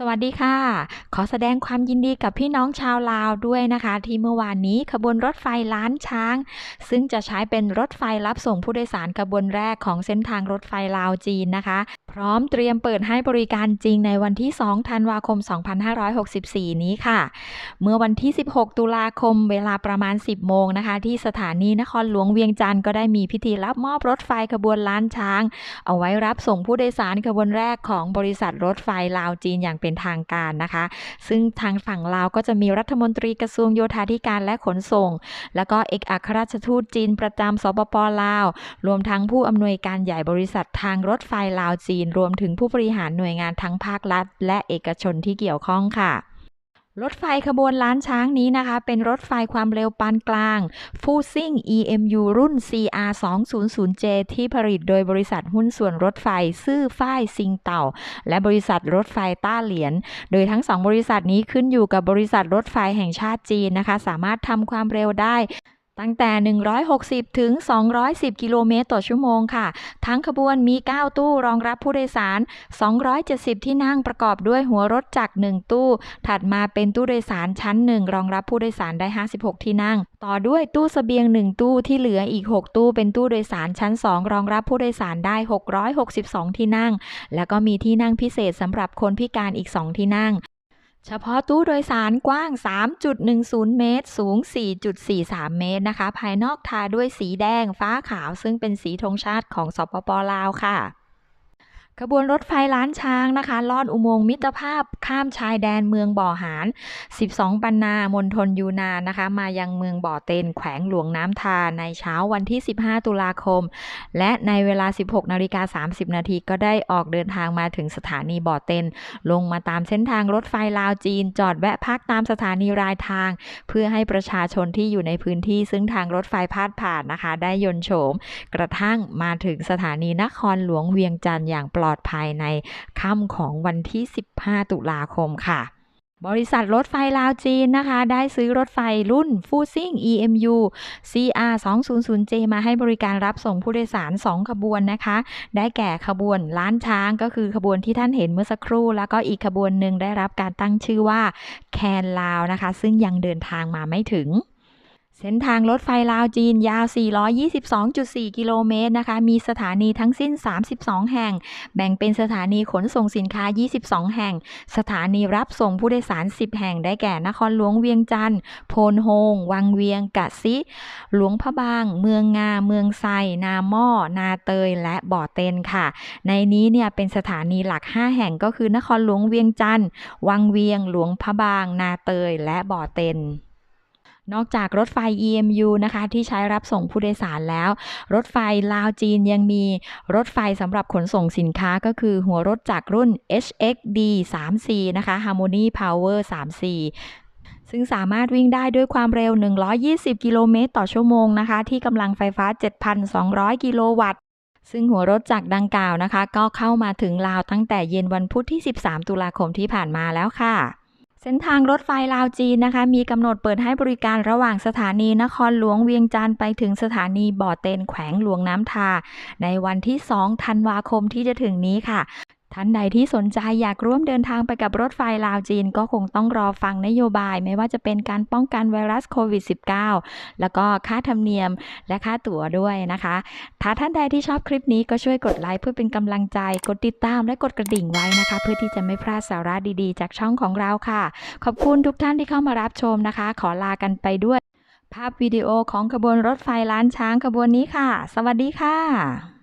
สวัสดีค่ะ ขอแสดงความยินดีกับพี่น้องชาวลาวด้วยนะคะ ที่เมื่อวานนี้ขบวนรถไฟล้านช้าง ซึ่งจะใช้เป็นรถไฟรับส่งผู้โดยสารขบวนแรกของเส้นทางรถไฟลาวจีนนะคะ พร้อมเตรียมเปิดให้บริการจริงในวันที่ 2 ธันวาคม 2564 นี้ค่ะ เมื่อวันที่ 16 ตุลาคมเวลาประมาณ 10 โมงนะคะ ที่สถานีนครหลวงเวียงจันทร์ก็ได้มีพิธีรับมอบรถไฟขบวนล้านช้าง เอาไว้รับส่งผู้โดยสารขบวนแรกของบริษัทรถไฟลาวจีนอย่างเป็นทางการนะคะ ซึ่งทางฝั่งลาวก็จะมีรัฐมนตรีกระทรวงโยธาธิการและขนส่ง แล้วก็เอกอัครราชทูตจีนประจำสปปลาว รวมทั้งผู้อำนวยการใหญ่บริษัททางรถไฟลาวจีน รวมถึงผู้บริหารหน่วยงานทั้งภาครัฐ และเอกชนที่เกี่ยวข้องค่ะ รถไฟขบวนล้านช้างนี้นะคะ เป็นรถไฟความเร็วปานกลางฟูซิ่ง EMU รุ่น CR 200J ที่ผลิตโดยบริษัทหุ้นส่วนรถไฟ ซื่อฝ้ายซิงเต่า และบริษัทรถไฟต้าเหลียนโดยทั้งสองบริษัทนี้ขึ้นอยู่กับบริษัทรถไฟแห่งชาติจีนนะคะ สามารถทำความเร็วได้ ตั้งแต่ 160 ถึง 210 กิโลเมตรต่อชั่วโมงค่ะ ทั้งขบวนมี 9 ตู้รองรับผู้โดยสาร 270 ที่นั่งประกอบด้วยหัวรถจักร 1 ตู้ ถัดมาเป็นตู้โดยสารชั้น 1 รองรับผู้โดยสารได้ 56 ที่นั่ง ต่อด้วยตู้เสบียง 1 ตู้ที่เหลืออีก 6 ตู้เป็นตู้โดยสารชั้น 2 รองรับผู้โดยสารได้ 662 ที่นั่ง แล้วก็มีที่นั่งพิเศษสำหรับคนพิการอีก 2 ที่นั่ง เฉพาะตู้โดยสารกว้าง 3.10 เมตร สูง 4.43 เมตรนะคะ ภายนอกทาด้วยสีแดงฟ้าขาวซึ่งเป็นสีธงชาติของสปปลาวค่ะ ขบวนรถไฟล้านช้างนะคะ ลอดอุโมงค์มิตรภาพข้ามชายแดนเมืองบ่อหาร 12 ปันนามณฑลยูนานนะคะ มายังเมืองบ่อเต็นแขวงหลวงน้ำทาในเช้าวันที่ 15 ตุลาคม และในเวลา 16 นาฬิกา 30 นาทีก็ได้ออกเดินทางมาถึงสถานีบ่อเต็นลงมาตามเส้นทางรถไฟลาวจีน จอดแวะพักตามสถานีรายทาง เพื่อให้ประชาชนที่อยู่ในพื้นที่ซึ่งทางรถไฟพาดผ่านนะคะ ได้ยนโฉม กระทั่งมาถึงสถานีนครหลวงเวียงจันทร์อย่างปลอดอดภัยในค่ำของวันที่ 15 ตุลาคมค่ะบริษัทรถไฟลาวจีนนะคะ ได้ซื้อรถไฟรุ่นฟูซิ่ง EMU CR 200J มาให้บริการรับส่งผู้โดยสาร 2 ขบวนนะคะ ได้แก่ขบวนล้านช้างก็คือขบวนที่ท่านเห็นเมื่อสักครู่ แล้วก็อีกขบวนหนึ่งได้รับการตั้งชื่อว่าแคนลาวนะคะ ซึ่งยังเดินทางมาไม่ถึง เส้นทางรถไฟลาวจีนยาว 422.4 กิโลเมตรนะคะ มีสถานีทั้งสิ้น 32 แห่ง แบ่งเป็นสถานีขนส่งสินค้า 22 แห่ง สถานีรับส่งผู้โดยสาร 10 แห่ง ได้แก่นครหลวงเวียงจันทร์ โพนโฮง วังเวียง กะซิ หลวงพระบาง เมืองงา เมืองไซ นาหม้อ นาเตย และบ่อเต็นค่ะ ในนี้เนี่ยเป็นสถานีหลัก 5 แห่งก็คือนครหลวงเวียงจันทร์ วังเวียง หลวงพระบาง นาเตย และบ่อเต็น นอกจากรถไฟ EMU นะคะที่ใช้รับส่งผู้โดยสารแล้ว รถไฟลาวจีนยังมีรถไฟสำหรับขนส่งสินค้าก็คือหัวรถจากรุ่น HXD 3C นะคะ Harmony Power 3C ซึ่งสามารถวิ่งได้ด้วยความเร็ว 120 กิโลเมตรต่อชั่วโมงนะคะ ที่กำลังไฟฟ้า 7,200 กิโลวัตต์ซึ่งหัวรถจากดังกล่าวนะคะ ก็เข้ามาถึงลาวตั้งแต่เย็นวันพุธที่ 13 ตุลาคมที่ผ่านมาแล้วค่ะ เส้นทางรถไฟลาวจีนนะคะ มีกำหนดเปิดให้บริการระหว่างสถานีนครหลวงเวียงจันทร์ไปถึงสถานีบ่อเต็นแขวงหลวงน้ำทา ในวันที่ 2 ธันวาคมที่จะถึงนี้ค่ะ ท่านใดที่สนใจอยากร่วมเดินทางไปกับรถไฟลาวจีน ก็คงต้องรอฟังนโยบายไม่ว่าจะเป็นการป้องกันไวรัสโควิด -19 แล้วก็ค่าธรรมเนียมและค่าตั๋วด้วยนะคะ ถ้าท่านใดที่ชอบคลิปนี้ก็ช่วยกดไลค์เพื่อเป็นกำลังใจ กดติดตามและกดกระดิ่งไว้นะคะ เพื่อที่จะไม่พลาดสาระดีๆ จากช่องของเราค่ะ ขอบคุณทุกท่านที่เข้ามารับชมนะคะ ขอลากันไปด้วย ภาพวิดีโอของขบวนรถไฟล้านช้างขบวนนี้ค่ะ สวัสดีค่ะ